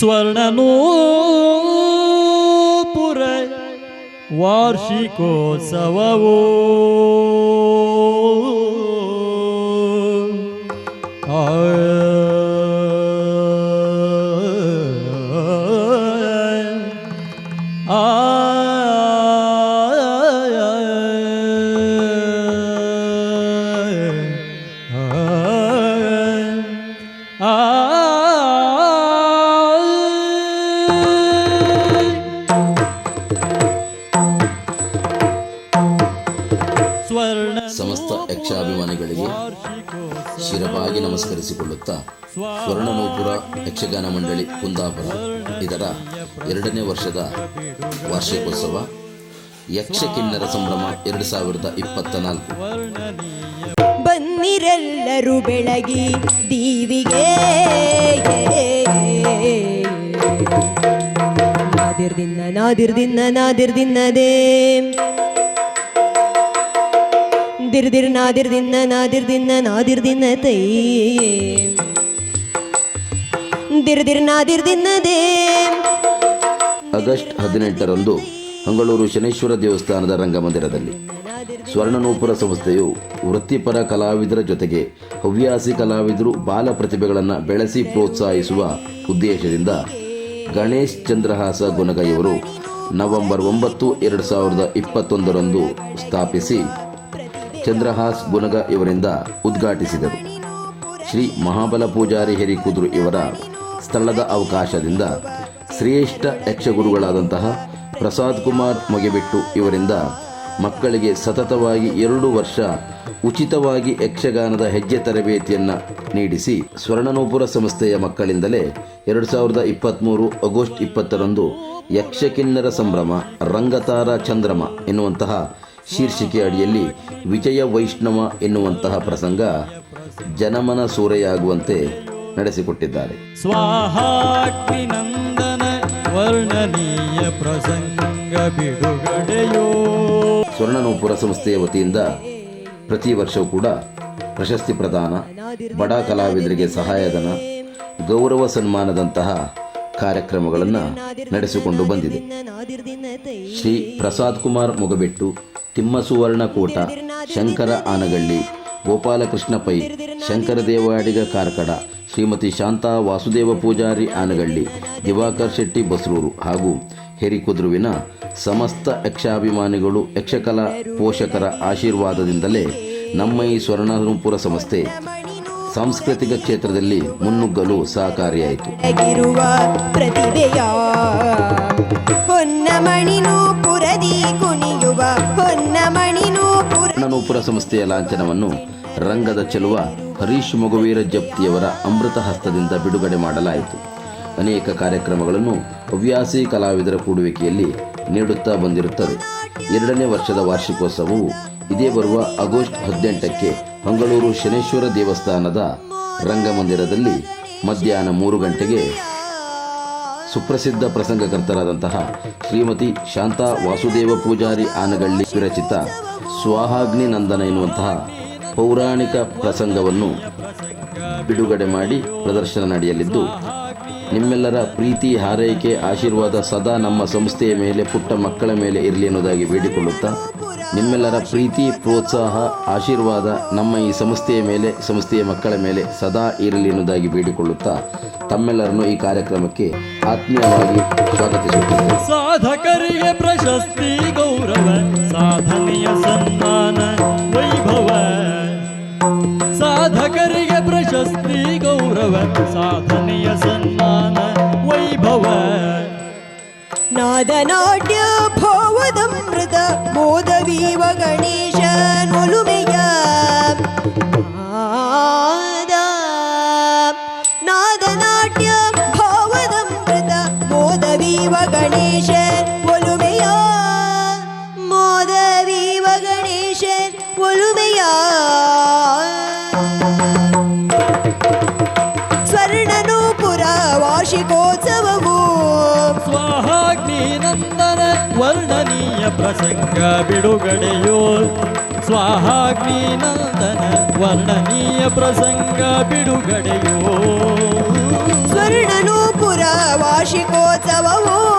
ಸ್ವರ್ಣನೂಪುರ ವಾರ್ಷಿಕೋತ್ಸವವು. ಸಮಸ್ತ ಯಕ್ಷಾಭಿಮಾನಿಗಳಿಗೆ ಶಿರವಾಗಿ ನಮಸ್ಕರಿಸಿಕೊಳ್ಳುತ್ತಾ ಸ್ವರ್ಣನೂಪುರ ಯಕ್ಷಗಾನ ಮಂಡಳಿ ಕುಂದಾಪುರ, ಇದರ ಎರಡನೇ ವರ್ಷದ ವಾರ್ಷಿಕೋತ್ಸವ ಯಕ್ಷ ಕಿನ್ನರ ಸಂಭ್ರಮ ಎರಡು ಸಾವಿರದ ಇಪ್ಪತ್ತ ನಾಲ್ಕು ಬನ್ನಿರೆಲ್ಲರೂ ಬೆಳಗಿ ದೀವಿಗೆ ನಾದಿರ್ದಿನ್ನ ನಾದಿರ್ದಿನ್ನ ನಾದಿರ್ದಿನ್ನದೇ. ದಿರ್ದಿರ್ ನಾದಿರ್ದಿನ್ನ ನಾದಿರ್ ದಿನ್ನ ತೈ ದಿನ್ ದೇ. ಆಗಸ್ಟ್ ಹದಿನೆಂಟರಂದು ಮಂಗಳೂರು ಶನೇಶ್ವರ ದೇವಸ್ಥಾನದ ರಂಗಮಂದಿರದಲ್ಲಿ ಸ್ವರ್ಣನೂಪುರ ಸಂಸ್ಥೆಯು ವೃತ್ತಿಪರ ಕಲಾವಿದರ ಜೊತೆಗೆ ಹವ್ಯಾಸಿ ಕಲಾವಿದರು ಬಾಲ ಪ್ರತಿಭೆಗಳನ್ನು ಬೆಳೆಸಿ ಪ್ರೋತ್ಸಾಹಿಸುವ ಉದ್ದೇಶದಿಂದ ಗಣೇಶ್ ಚಂದ್ರಹಾಸ ಗುನಗೈಯವರು ನವೆಂಬರ್ ಒಂಬತ್ತು, ಎರಡು ಸಾವಿರದ ಇಪ್ಪತ್ತೊಂದರಂದು ಸ್ಥಾಪಿಸಿ ಚಂದ್ರಹಾಸ್ ಗುನಗ ಇವರಿಂದ ಉದ್ಘಾಟಿಸಿದರು. ಶ್ರೀ ಮಹಾಬಲ ಪೂಜಾರಿ ಹೆರಿಕುದುರು ಇವರ ಸ್ಥಳದ ಅವಕಾಶದಿಂದ ಶ್ರೇಷ್ಠ ಯಕ್ಷಗುರುಗಳಾದಂತಹ ಪ್ರಸಾದ್ ಕುಮಾರ್ ಮೊಗೆಬಿಟ್ಟು ಇವರಿಂದ ಮಕ್ಕಳಿಗೆ ಸತತವಾಗಿ ಎರಡು ವರ್ಷ ಉಚಿತವಾಗಿ ಯಕ್ಷಗಾನದ ಹೆಜ್ಜೆ ತರಬೇತಿಯನ್ನು ನೀಡಿಸಿ ಸ್ವರ್ಣನೂಪುರ ಸಂಸ್ಥೆಯ ಮಕ್ಕಳಿಂದಲೇ ಎರಡು ಸಾವಿರದ ಇಪ್ಪತ್ತ್ಮೂರು ಆಗಸ್ಟ್ ಇಪ್ಪತ್ತರಂದು ಯಕ್ಷಕಿನ್ನರ ಸಂಭ್ರಮ ರಂಗತಾರ ಚಂದ್ರಮ ಎನ್ನುವಂತಹ ಶೀರ್ಷಿಕೆ ಅಡಿಯಲ್ಲಿ ವಿಜಯ ವೈಷ್ಣವ ಎನ್ನುವಂತಹ ಪ್ರಸಂಗ ಜನಮನ ಸೂರೆಯಾಗುವಂತೆ ನಡೆಸಿಕೊಟ್ಟಿದ್ದಾರೆ. ವರ್ಣನೀಯ ಪ್ರಸಂಗ ಬಿಡುಗಡೆಯೋ. ಸ್ವರ್ಣನೂಪುರ ಸಂಸ್ಥೆಯ ವತಿಯಿಂದ ಪ್ರತಿ ವರ್ಷವೂ ಕೂಡ ಪ್ರಶಸ್ತಿ ಪ್ರದಾನ ಬಡ ಕಲಾವಿದರಿಗೆ ಸಹಾಯಧನ ಗೌರವ ಸನ್ಮಾನದಂತಹ ಕಾರ್ಯಕ್ರಮಗಳನ್ನು ನಡೆಸಿಕೊಂಡು ಬಂದಿದೆ. ಶ್ರೀ ಪ್ರಸಾದ್ ಕುಮಾರ್ ಮುಗಬೆಟ್ಟು ತಿಮ್ಮಸುವರ್ಣ ಕೋಟ ಶಂಕರ ಆನಗಳ್ಳಿ, ಗೋಪಾಲಕೃಷ್ಣ ಪೈ, ಶಂಕರ ದೇವಾಡಿಗ ಕಾರ್ಕಡ, ಶ್ರೀಮತಿ ಶಾಂತಾ ವಾಸುದೇವ ಪೂಜಾರಿ ಆನಗಳ್ಳಿ, ದಿವಾಕರ್ ಶೆಟ್ಟಿ ಬಸರೂರು ಹಾಗೂ ಹೆರಿಕುದ್ರುವಿನ ಸಮಸ್ತ ಯಕ್ಷಾಭಿಮಾನಿಗಳು, ಯಕ್ಷಕಲಾ ಪೋಷಕರ ಆಶೀರ್ವಾದದಿಂದಲೇ ನಮ್ಮ ಈ ಸ್ವರ್ಣಪುರ ಸಂಸ್ಥೆ ಸಾಂಸ್ಕೃತಿಕ ಕ್ಷೇತ್ರದಲ್ಲಿ ಮುನ್ನುಗ್ಗಲು ಸಹಕಾರಿಯಾಯಿತು. ಪ್ರತಿಭೆಯ ಸ್ವರ್ಣನೂಪುರ ಸಂಸ್ಥೆಯ ಲಾಂಛನವನ್ನು ರಂಗದ ಚೆಲುವ ಹರೀಶ್ ಮೊಗವೀರ ಜಪ್ತಿಯವರ ಅಮೃತ ಹಸ್ತದಿಂದ ಬಿಡುಗಡೆ ಮಾಡಲಾಯಿತು. ಅನೇಕ ಕಾರ್ಯಕ್ರಮಗಳನ್ನು ಹವ್ಯಾಸಿ ಕಲಾವಿದರ ಕೂಡುವಿಕೆಯಲ್ಲಿ ನೀಡುತ್ತಾ ಬಂದಿರುತ್ತದೆ. ಎರಡನೇ ವರ್ಷದ ವಾರ್ಷಿಕೋತ್ಸವವು ಇದೇ ಬರುವ ಆಗಸ್ಟ್ ಹದಿನೆಂಟಕ್ಕೆ ಮಂಗಳೂರು ಶನೇಶ್ವರ ದೇವಸ್ಥಾನದ ರಂಗಮಂದಿರದಲ್ಲಿ ಮಧ್ಯಾಹ್ನ ಮೂರು ಗಂಟೆಗೆ ಸುಪ್ರಸಿದ್ಧ ಪ್ರಸಂಗಕರ್ತರಾದಂತಹ ಶ್ರೀಮತಿ ಶಾಂತಾ ವಾಸುದೇವ ಪೂಜಾರಿ ಆನಗಳ್ಳಿ ವಿರಚಿತ ಸ್ವಾಹಾಗ್ನಿ ನಂದನ ಎನ್ನುವಂತಹ ಪೌರಾಣಿಕ ಪ್ರಸಂಗವನ್ನು ಬಿಡುಗಡೆ ಮಾಡಿ ಪ್ರದರ್ಶನ ನಡೆಯಲಿದ್ದು, ನಿಮ್ಮೆಲ್ಲರ ಪ್ರೀತಿ, ಹಾರೈಕೆ, ಆಶೀರ್ವಾದ ಸದಾ ನಮ್ಮ ಸಂಸ್ಥೆಯ ಮೇಲೆ, ಪುಟ್ಟ ಮಕ್ಕಳ ಮೇಲೆ ಇರಲಿ ಎನ್ನುವುದಾಗಿ ಬೇಡಿಕೊಳ್ಳುತ್ತಾ, ನಿಮ್ಮೆಲ್ಲರ ಪ್ರೀತಿ, ಪ್ರೋತ್ಸಾಹ, ಆಶೀರ್ವಾದ ನಮ್ಮ ಈ ಸಂಸ್ಥೆಯ ಮೇಲೆ, ಸಂಸ್ಥೆಯ ಮಕ್ಕಳ ಮೇಲೆ ಸದಾ ಇರಲಿ ಎನ್ನುವುದಾಗಿ ಬೇಡಿಕೊಳ್ಳುತ್ತಾ, ತಮ್ಮೆಲ್ಲರನ್ನು ಈ ಕಾರ್ಯಕ್ರಮಕ್ಕೆ ಆತ್ಮೀಯವಾಗಿ ಸ್ವಾಗತಿಸುತ್ತೇನೆ. ಪ್ರಶಸ್ತಿ ಗೌರವ ಸಾಧನೆಯ ಸನ್ಮಾನ ವೈಭವ ನಾದನಾಟ್ಯ ಭಾವದಮೃತ ಮೋದವೀವ ಗಣೇಶನೊಲುಮೆಯ ನಾದ ನಾದನಾಟ್ಯ ಭಾವದಮೃತ ಮೋದವೀವ ಗಣೇಶನ್ ಒಲುಮೆಯ ಮೋದವೀವ ಗಣೇಶನ್ ಒಲುಮೆಯ ವಾರ್ಷಿಕೋತ್ಸವವು ನಂದನ ವರ್ಣನೀಯ ಪ್ರಸಂಗ ಬಿಡುಗಡೆಯೋ. ನಂದನ ವರ್ಣನೀಯ ಪ್ರಸಂಗ ಬಿಡುಗಡೆಯೋ. ಸ್ವರ್ಣನೂಪುರ ವಾರ್ಷಿಕೋತ್ಸವವು.